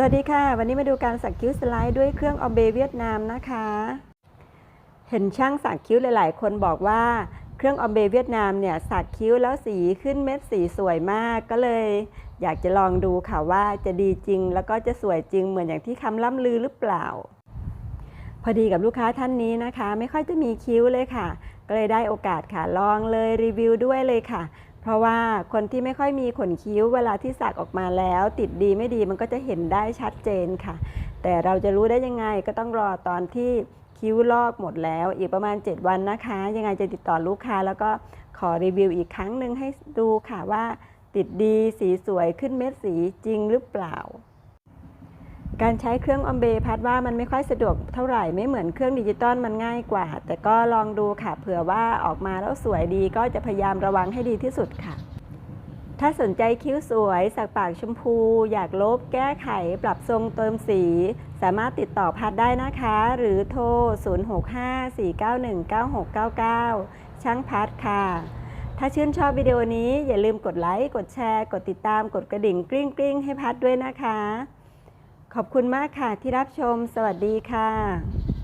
สวัสดีค่ะ วันนี้มาดูการสักคิ้วสไลด์ด้วยเครื่องออเบเวียดนามนะคะ เห็นช่างสักคิ้วหลาย ๆ คนบอกว่าเครื่องออเบเวียดนามเนี่ยสักคิ้วแล้วสีขึ้นเม็ดสีสวยมากก็เลย อยากจะลองดูค่ะว่าจะดีจริง แล้วก็จะสวยจริงเหมือนอย่างที่คำล่ำลือหรือเปล่า พอดีกับลูกค้าท่านนี้นะคะ ไม่ค่อยจะมีคิ้วเลยค่ะ ก็เลยได้โอกาสค่ะลองเลยรีวิวด้วยเลยค่ะ ราะว่าคนที่ไม่ค่อยมีขนคิ้วเวลาที่สักออกมาแล้ว ติดดีไม่ดีมันก็จะเห็นได้ชัดเจนค่ะ แต่เราจะรู้ได้ยังไงก็ต้องรอตอนที่คิ้วลอกหมดแล้ว อีกประมาณ 7 วันนะคะ ยังไงจะติดต่อลูกค้า แล้วก็ขอรีวิวอีกครั้งหนึ่งให้ดูค่ะว่า ติดดีสีสวยขึ้นเม็ดสีจริงหรือเปล่า การใช้เครื่องออมเบพัดว่ามันไม่ค่อยสะดวกเท่าไหร่ไม่เหมือนเครื่องดิจิตอลมันง่ายกว่า แต่ก็ลองดูค่ะเผื่อว่าออกมาแล้วสวยดีก็จะพยายามระวังให้ดีที่สุดค่ะ ถ้าสนใจคิ้วสวยสักปากชมพู อยากลบแก้ไข ปรับทรงเติมสี สามารถติดต่อพัดได้นะคะ หรือโทร 0654919699 ช่างพัดค่ะถ้าชื่นชอบวิดีโอนี้อย่าลืมกดไลค์ กดแชร์ กดติดตาม กดกระดิ่งกริ๊งกริ๊งให้พัดด้วยนะคะ ขอบคุณมากค่ะที่รับชม สวัสดีค่ะ